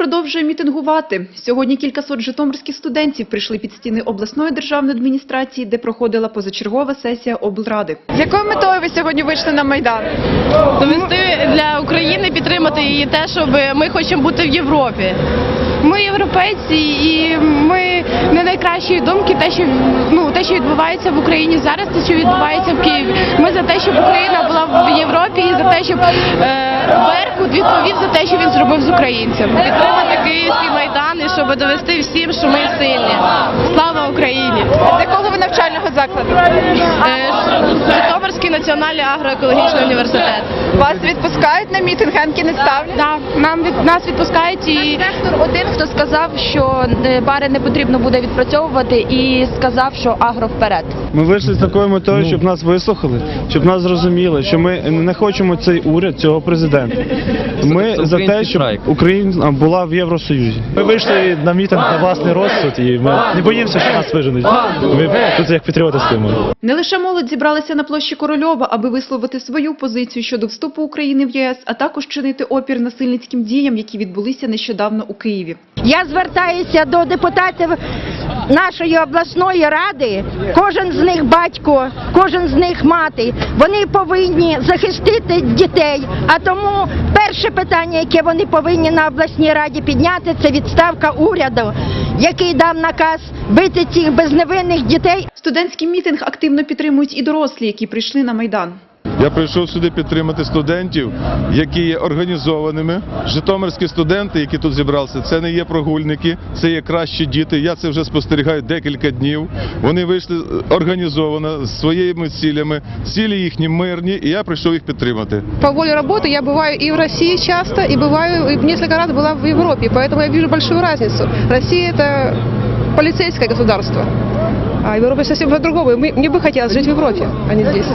продовжує мітингувати. Сьогодні кількасот житомирських студентів прийшли під стіни обласної державної адміністрації, де проходила позачергова сесія облради. З якою метою ви сьогодні вийшли на майдан? довести для України, підтримати її те, щоб ми хочемо бути в Європі. Ми європейці, і ми не найкращої думки, те, що ну те, що відбувається в Україні зараз, те, що відбувається в Києві. Ми за те, щоб Україна була в Європі, і за те, щоб е, Беркут відповів за те, що він зробив з українцями. Підтримати київський майдан і щоб довести всім, що ми сильні. Слава Україні! З якого ви навчального закладу? Е, Житомирський національний агроекологічний університет. Вас відпускають на мітинг, ганки не ставлять? Да, нам від нас відпускають і Сектор один, хто сказав, що е, бари не потрібно буде відпрацьовувати, і сказав, що агро вперед. Ми вийшли з такою метою, щоб нас вислухали, щоб нас зрозуміли, що ми не хочемо цей уряд, цього президента. Ми за те, щоб. Україна була в Євросоюзі. Ми вийшли на мітинг на власний розсуд і ми не боїмося, що нас виженуть. Ми тут як патріоти стоїмо. Не лише молодь зібралася на площі Корольова, аби висловити свою позицію щодо вступу України в ЄС, а також чинити опір насильницьким діям, які відбулися нещодавно у Києві. Я звертаюся до депутатів нашої обласної ради. Кожен з них батько, кожен з них мати. Вони повинні захистити дітей. А тому перше питання, яке вони повинні на обласній раді підняти, це відставка уряду, який дав наказ бити цих безневинних дітей. Студентський мітинг активно підтримують і дорослі, які прийшли на майдан. Я прийшов сюди підтримати студентів, які є організованими. Житомирські студенти, які тут зібралися, це не є прогульники, це є кращі діти. Я це вже спостерігаю декілька днів. Вони вийшли е, організовано з своїми цілями, цілі їхні мирні, і я прийшов їх підтримати. По воле работы я бываю и в России часто, и бываю, и несколько раз была в Европе, поэтому я вижу большую разницу. Россия это полицейское государство, а Европа совсем по-другому. Мы- Мне бы хотелось жить в Европе, а не здесь.